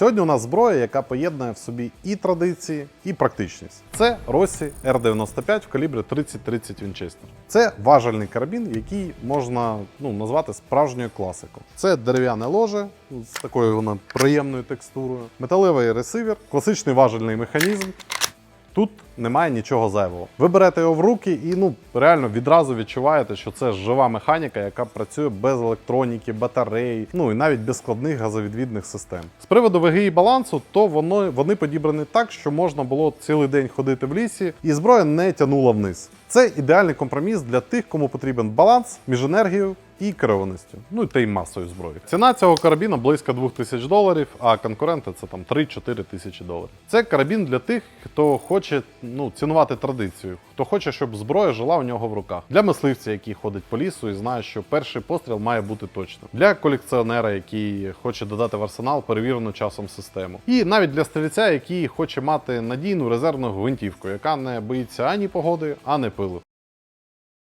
Сьогодні у нас зброя, яка поєднує в собі і традиції, і практичність. Це Rossi R95 в калібрі 30-30 Вінчестер. Це важельний карабін, який можна ну, назвати справжньою класикою. Це дерев'яне ложе з такою воно приємною текстурою, металевий ресивер, класичний важельний механізм. Тут немає нічого зайвого. Ви берете його в руки і ну реально відразу відчуваєте, що це жива механіка, яка працює без електроніки, батарей, ну і навіть без складних газовідвідних систем. З приводу ваги і балансу, то воно вони підібрані так, що можна було цілий день ходити в лісі, і зброя не тянула вниз. Це ідеальний компроміс для тих, кому потрібен баланс між енергією і керованістю, ну та й масою зброї. Ціна цього карабіна близько 2000 доларів, а конкуренти це там 3-4 тисячі доларів. Це карабін для тих, хто хоче ну, цінувати традицію, хто хоче, щоб зброя жила у нього в руках. Для мисливця, який ходить по лісу і знає, що перший постріл має бути точним. Для колекціонера, який хоче додати в арсенал перевірену часом систему. І навіть для стрільця, який хоче мати надійну резервну гвинтівку, яка не боїться ані погоди, ані пилу.